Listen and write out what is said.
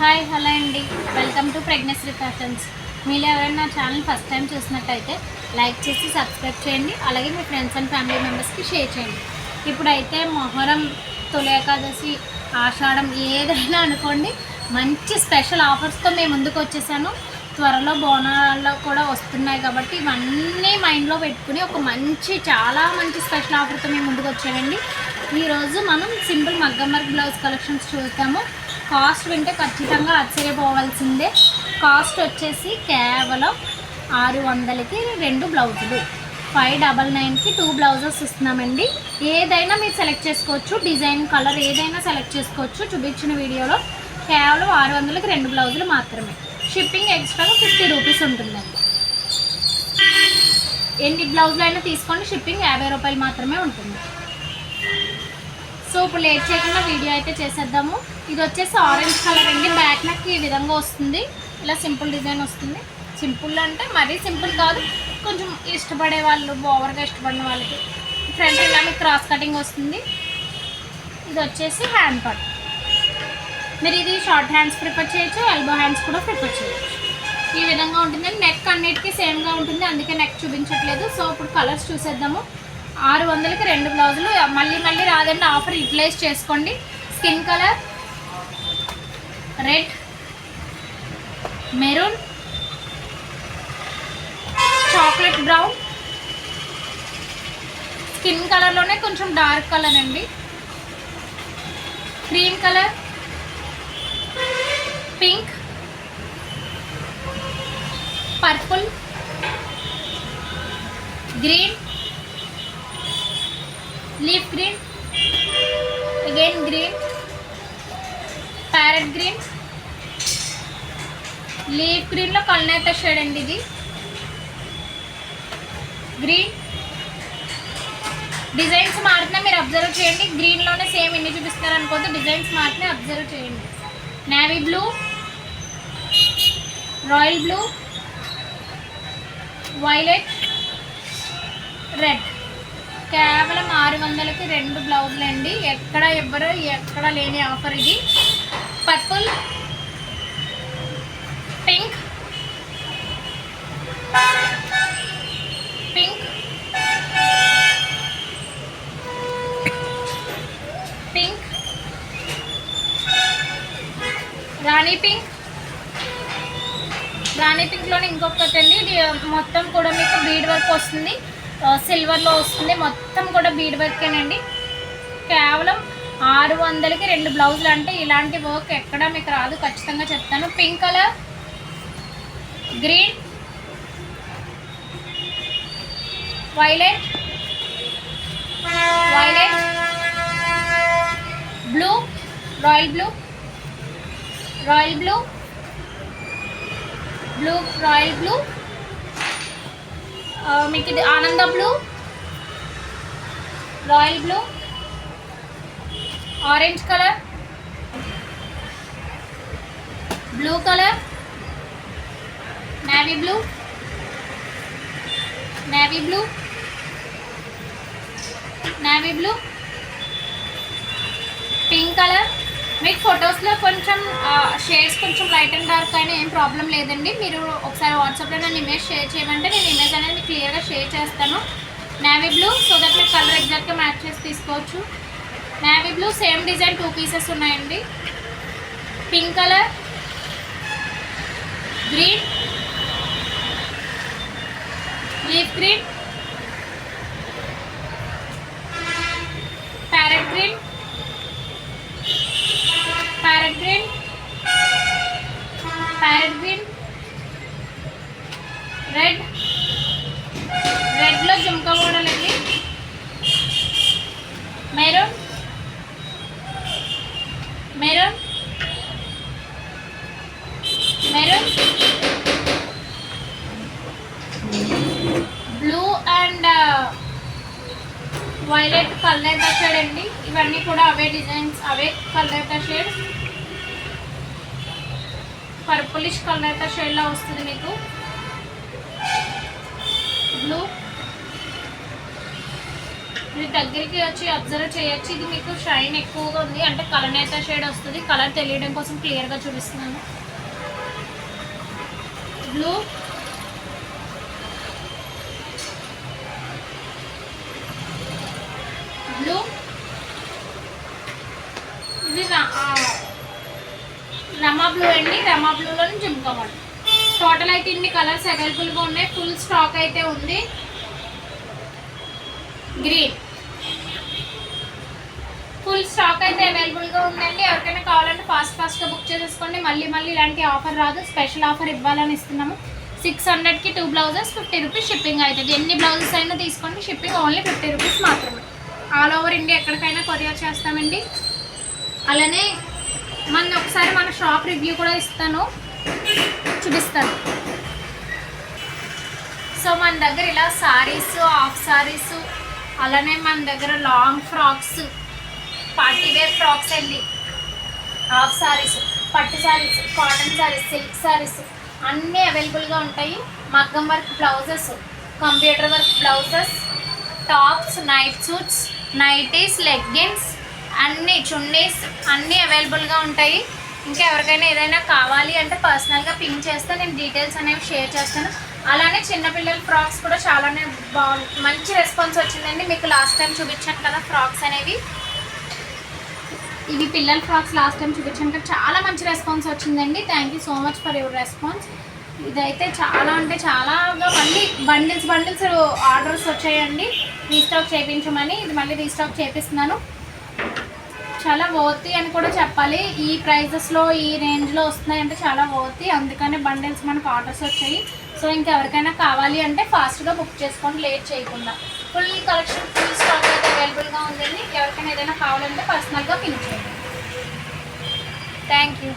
Hi hello అండి. Welcome to pregnancy patterns. మీరు ఎవరైనా నా ఛానల్ ఫస్ట్ టైం చూసినట్టయితే లైక్ చేసి సబ్స్క్రైబ్ చేయండి. అలాగే మీ ఫ్రెండ్స్ అండ్ ఫ్యామిలీ మెంబర్స్కి షేర్ చేయండి. ఇప్పుడైతే మొహరం తొలి ఏకాదశి ఆషాఢం ఏదైనా అనుకోండి మంచి స్పెషల్ ఆఫర్స్తో మేము ముందుకు వచ్చేసాను. త్వరలో బోనాల్లో కూడా వస్తున్నాయి కాబట్టి ఇవన్నీ మైండ్లో పెట్టుకుని ఒక మంచి చాలా మంచి స్పెషల్ ఆఫర్తో మేము ముందుకు వచ్చామండి ఈరోజు మనం సింపుల్ మగ్గం వర్క్ బ్లౌజ్ కలెక్షన్స్ చూస్తాము కాస్ట్ వింటే ఖచ్చితంగా ఆశ్చర్యపోవాల్సిందే. కాస్ట్ వచ్చేసి కేవలం ఆరు వందలకి రెండు బ్లౌజులు. ఫైవ్ డబల్ నైన్కి టూ బ్లౌజెస్ ఇస్తున్నామండి. ఏదైనా మీరు సెలెక్ట్ చేసుకోవచ్చు. డిజైన్ కలర్ ఏదైనా సెలెక్ట్ చేసుకోవచ్చు. చూపించిన వీడియోలో కేవలం ఆరు వందలకి రెండు బ్లౌజులు మాత్రమే. షిప్పింగ్ ఎక్స్ట్రాగా ఫిఫ్టీ రూపీస్ ఉంటుందండి. ఎన్ని బ్లౌజులు అయినా తీసుకోండి. షిప్పింగ్ యాభై రూపాయలు మాత్రమే ఉంటుంది. సో ఇప్పుడు లేట్ చేయకుండా వీడియో అయితే చేసేద్దాము. ఇది వచ్చేసి ఆరెంజ్ కలర్ అండి. బ్యాక్ నెక్ ఈ విధంగా వస్తుంది. ఇలా సింపుల్ డిజైన్ వస్తుంది. సింపుల్ అంటే మరీ సింపుల్ కాదు. కొంచెం ఇష్టపడే వాళ్ళు ఓవర్గా ఇష్టపడిన వాళ్ళకి. ఫ్రంట్ ఇలా మీకు క్రాస్ కటింగ్ వస్తుంది. ఇది వచ్చేసి హ్యాండ్ కట్ మీరు ఇది షార్ట్ హ్యాండ్స్ ప్రిఫర్ చేయొచ్చు ఎల్బో హ్యాండ్స్ కూడా ప్రిఫర్ చేయొచ్చు. ఈ విధంగా ఉంటుంది నెక్ అన్నిటికీ సేమ్గా ఉంటుంది. అందుకే నెక్ చూపించట్లేదు. సో ఇప్పుడు కలర్స్ చూసేద్దాము. ఆరు వందలకి రెండు బ్లౌజులు. మళ్ళీ మళ్ళీ రాదండి ఆఫర్ యూటిలైజ్ చేసుకోండి. Skin colour red maroon chocolate brown. Skin కలర్లోనే కొంచెం డార్క్ కలర్ అండి. Cream colour pink purple green leaf green again green parrot green. Leaf గ్రీన్లో కల్నేత షేడ్ అండి ఇది. గ్రీన్. డిజైన్స్ మారినా మీరు అబ్జర్వ్ చేయండి. గ్రీన్లోనే సేమ్ ఎన్ని చూపిస్తున్నారు అనుకోవద్దు. డిజైన్స్ మారినా అబ్జర్వ్ చేయండి. Navy blue. Royal blue. Violet. Red. కేవలం ఆరు వందలకి రెండు బ్లౌజులు అండి ఎక్కడ ఇవ్వరు ఎక్కడ లేని ఆఫర్ ఇది. Purple pink. Pink. Pink. Rani pink. Rani పింక్లోనే ఇంకొకటి అండి. ఇది మొత్తం కూడా మీకు బీడ్ వర్క్ వస్తుంది. సిల్వర్లో వస్తుంది. మొత్తం కూడా బీడ్ వర్కేనండి. కేవలం ఆరు వందలకి రెండు బ్లౌజులు. అంటే ఇలాంటి వర్క్ ఎక్కడ మీకు రాదు. ఖచ్చితంగా చెప్తాను. Pink colour green violet violet blue royal blue royal blue blue royal blue మీకు ఇది ఆనంద blue royal blue orange colour blue colour navy blue navy blue navy blue pink colour మీకు ఫొటోస్లో కొంచెం షేడ్స్ కొంచెం లైట్ అండ్ డార్క్ అయినా ఏం problem లేదండి. మీరు ఒకసారి వాట్సాప్లో నన్ను ఇమేజ్ షేర్ చేయమంటే నేను ఇమేజ్ అనేది మీకు క్లియర్గా షేర్ చేస్తాను. నేవీ బ్లూ సో దట్ మీరు కలర్ ఎగ్జాక్ట్గా మ్యాచ్ చేసి తీసుకోవచ్చు. Navy blue same design two pieces ఉన్నాయండి. Pink colour green leaf green parrot green parrot green parrot green red రెడ్లో jhumka మోడలండి maroon maroon maroon blue and violet colour shade అండి. ఇవన్నీ కూడా అవే designs అవే కలర్ షేడ్. పర్పులిష్ కలర్ షేడ్లో వస్తుంది మీకు. Blue. మీరు దగ్గరికి వచ్చి అబ్జర్వ్ చేయొచ్చు. ఇది మీకు షైన్ ఎక్కువగా ఉంది. అంటే కలర్ అయితే షేడ్ వస్తుంది. కలర్ తెలియడం కోసం క్లియర్గా చూపిస్తున్నాను. బ్లూ. రమా బ్లూ అండి. రమా బ్లూలోని మోడల్ టోటల్ అయితే ఇన్ని కలర్స్ అవైలబుల్గా ఉన్నాయి. ఫుల్ స్టాక్ అయితే ఉంది. గ్రీన్ ఫుల్ స్టాక్ అయితే అవైలబుల్గా ఉందండి. ఎవరికైనా కావాలంటే ఫాస్ట్ ఫాస్ట్గా బుక్ చేసేసుకోండి. మళ్ళీ మళ్ళీ ఇలాంటి ఆఫర్ రాదు. స్పెషల్ ఆఫర్ ఇవ్వాలని ఇస్తున్నాము. సిక్స్ హండ్రెడ్కి two blouses fifty rupees shipping అవుతుంది. ఎన్ని బ్లౌజెస్ అయినా తీసుకోండి. షిప్పింగ్ ఓన్లీ ఫిఫ్టీ రూపీస్ మాత్రమే. ఆల్ ఓవర్ ఇండియా ఎక్కడికైనా కొరియర్ చేస్తామండి. అలానే మన ఒకసారి మన షాప్ రివ్యూ కూడా ఇస్తాను. చూపిస్తాను. సో మన దగ్గర ఇలా సారీస్ హాఫ్ సారీస్ అలానే మన దగ్గర long frocks party wear frocks అండి. హాఫ్ సారీస్ పట్టు సారీస్ కాటన్ సారీస్ సిల్క్ సారీస్ అన్నీ అవైలబుల్గా ఉంటాయి. మగ్గం work blouses computer work blouses tops night suits nighties leggings అన్నీ చున్నీస్ అన్నీ అవైలబుల్గా ఉంటాయి. ఇంకా ఎవరికైనా ఏదైనా కావాలి అంటే పర్సనల్గా పింక్ చేస్తే నేను డీటెయిల్స్ అనేవి షేర్ చేస్తాను. అలానే చిన్నపిల్లల ఫ్రాక్స్ కూడా చాలానే బాగు మంచి రెస్పాన్స్ వచ్చిందండి. మీకు లాస్ట్ టైం చూపించాను కదా ఫ్రాక్స్ అనేవి. ఇవి పిల్లల ఫ్రాక్స్ లాస్ట్ టైం చూపించాను కదా. చాలా మంచి రెస్పాన్స్ వచ్చిందండి. Thank you so much for your response ఇదైతే చాలా అంటే చాలా మళ్ళీ బండిల్స్ బండిల్స్ ఆర్డర్స్ వచ్చాయండి. రీస్టాక్ చేయించమని ఇది మళ్ళీ రీస్టాక్ చేపిస్తున్నాను. చాలా వర్తి అని కూడా చెప్పాలి. ఈ ప్రైజెస్లో ఈ రేంజ్లో వస్తున్నాయంటే చాలా వర్తి అందుకనే బండిల్స్ మనకు ఆర్డర్స్ వచ్చాయి. సో ఇంకెవరికైనా కావాలి అంటే ఫాస్ట్గా బుక్ చేసుకోండి లేట్ చేయకుండా. ఫుల్ కలెక్షన్ ఫుల్ స్టాక్ అయితే అవైలబుల్గా ఉందండి. ఎవరికైనా ఏదైనా కావాలంటే పర్సనల్గా పిలిచేయండి థ్యాంక్ యూ